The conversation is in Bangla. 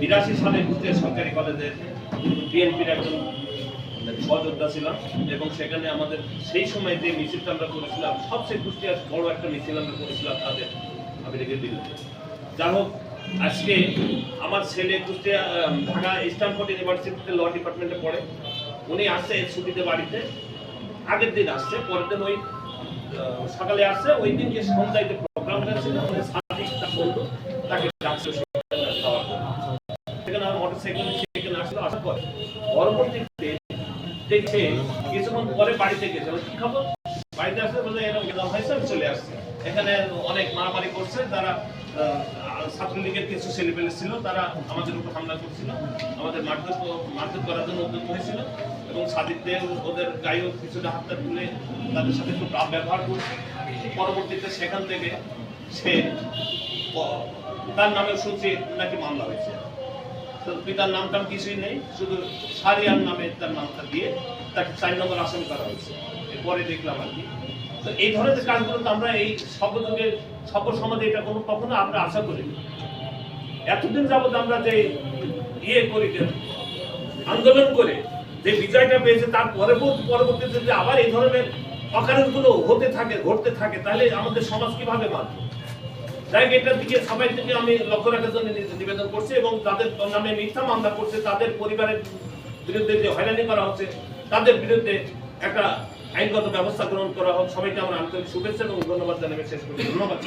বিরাশি সালে সরকারি কলেজের বিএনপির আমরা করেছিলাম, সবচেয়ে বড় একটা মিছিল আমরা করেছিলাম তাদের আমেরিকার বিরুদ্ধে। যা হোক, আজকে আমার ছেলে কুষ্টিয়া ঢাকা ইউনিভার্সিটিতে ল ডিপার্টমেন্টে পড়ে। উনি আসছে ছুটিতে বাড়িতে। আগের দিন আসছে, পরের দিন ওই সকালে আসছে, ওই দিন যে সন্ধ্যায় যে প্রোগ্রামটা ছিল সার্ভিসটা তাকে ডাকছে সেখানে মোটর সাইকেল সেখানে আসলো, আসার পর পরবর্তীতে দেখছে কিছুক্ষণ পরে বাড়িতে গেছে। কি খবর? বাড়িতে আসলে বলে, এরকম গেলাম হয়েছে চলে আসছে। এখানে অনেক মারামারি করছে, তারা ছাত্রলীগের কিছু ছেলেপেলে ছিল, তারা আমাদের উপর হামলা করছিল। আমাদের মারধর মারধর করার জন্য উদ্যোগ হয়েছিল এবং সাদিকদের, ওদের গায়েও কিছুটা হাতটা তুলে তাদের সাথে খুব রাব ব্যবহার করছে। পরবর্তীতে সেখান থেকে সে তার নামে শুনছি নাকি মামলা হয়েছে। তো পিতার নামটা কিছুই নেই, শুধু সারিয়ার নামে তার নামটা দিয়ে তাকে চার নম্বর আসামি করা হয়েছে। এরপরে দেখলাম আর কি তো এই ধরনের কাজগুলো তো আমরা এই সর্বযুগের সর্ব সমাজে এটা কোনো কখনো আমরা আশা করিনি। এতদিন যাবত আমরা যে ইয়ে করি আন্দোলন করে যে বিজয়টা পেয়েছে তার পরবর্তী পরবর্তীতে যদি আবার এই ধরনের অকারণগুলো হতে থাকে ঘটতে থাকে তাহলে আমাদের সমাজ কীভাবে মানবে যাই হোক, এটার দিকে সবাই থেকে আমি লক্ষ্য রাখার জন্য নিবেদন করছি এবং তাদের নামে মিথ্যা মামলা করছে তাদের পরিবারের বিরুদ্ধে যে হয়রানি করা হচ্ছে তাদের বিরুদ্ধে একটা আইনগত ব্যবস্থা গ্রহণ করা হোক। সবাইকে আমরা আন্তরিক শুভেচ্ছা এবং ধন্যবাদ জানাবে। শেষ করি ধন্যবাদ